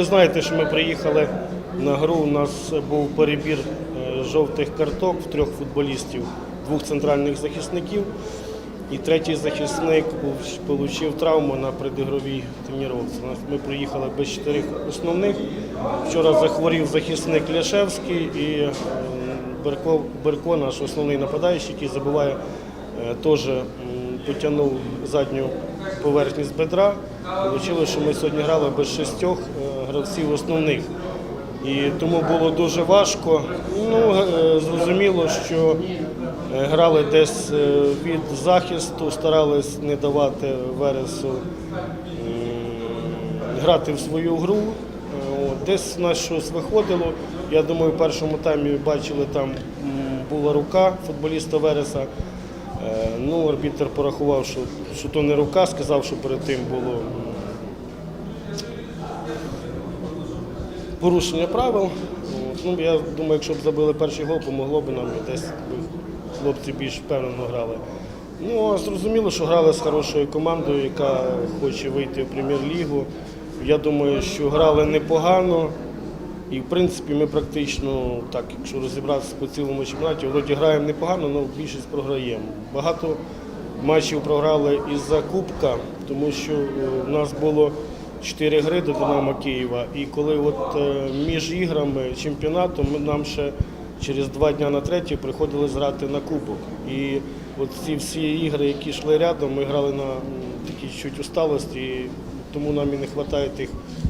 Ви знаєте, що ми приїхали на гру. У нас був перебір е, жовтих карток в трьох футболістів, двох центральних захисників. І третій захисник отримав травму на предігровій тренувці. Ми приїхали без чотирьох основних. Вчора захворів захисник Ляшевський і е, Берко, Берко, наш основний нападаючий, який забуває, е, теж потягнув задню поверхність бедра. Вийшло, що ми сьогодні грали без шістьох гравців основних. І тому було дуже важко. Ну, е, зрозуміло, що е, грали десь е, від захисту, старались не давати Вересу грати в свою гру. Десь у нас щось виходило. Я думаю, в першому таймі бачили, там була рука футболіста Вереса. Ну, арбітр порахував, що, що то не рука, сказав, що перед тим було порушення правил. Ну, я думаю, якщо б забили перший гол, помогло б нам десь хлопці більш впевнено грали. Ну, а зрозуміло, що грали з хорошою командою, яка хоче вийти в прем'єр-лігу. Я думаю, що грали непогано. І в принципі ми практично, так, якщо розібратися по цілому чемпіонаті, вроді граємо непогано, але більшість програємо. Багато матчів програли із-за Кубка, тому що е, в нас було 4 гри до Динамо Києва. І коли от е, між іграми чемпіонату ми нам ще через два дні на третій приходилось грати на Кубок. І от ці всі ігри, які йшли рядом, ми грали на такій чуть усталості. Тому нам і не вистачає тих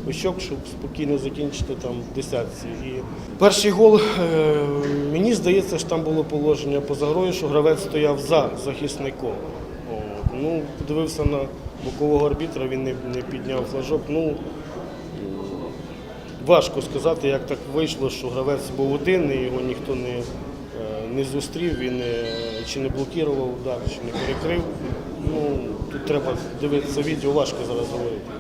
очок, щоб спокійно закінчити там десятці. І перший гол, е, мені здається, що там було положення поза грою, що гравець стояв за захисником. Ну, подивився на бокового арбітра, він не, не підняв флажок. Ну, важко сказати, як так вийшло, що гравець був один і його ніхто не, е, не зустрів, він не, чи не блокував удар, чи не перекрив. Ну, тут треба дивитися відео, важко зараз говорити.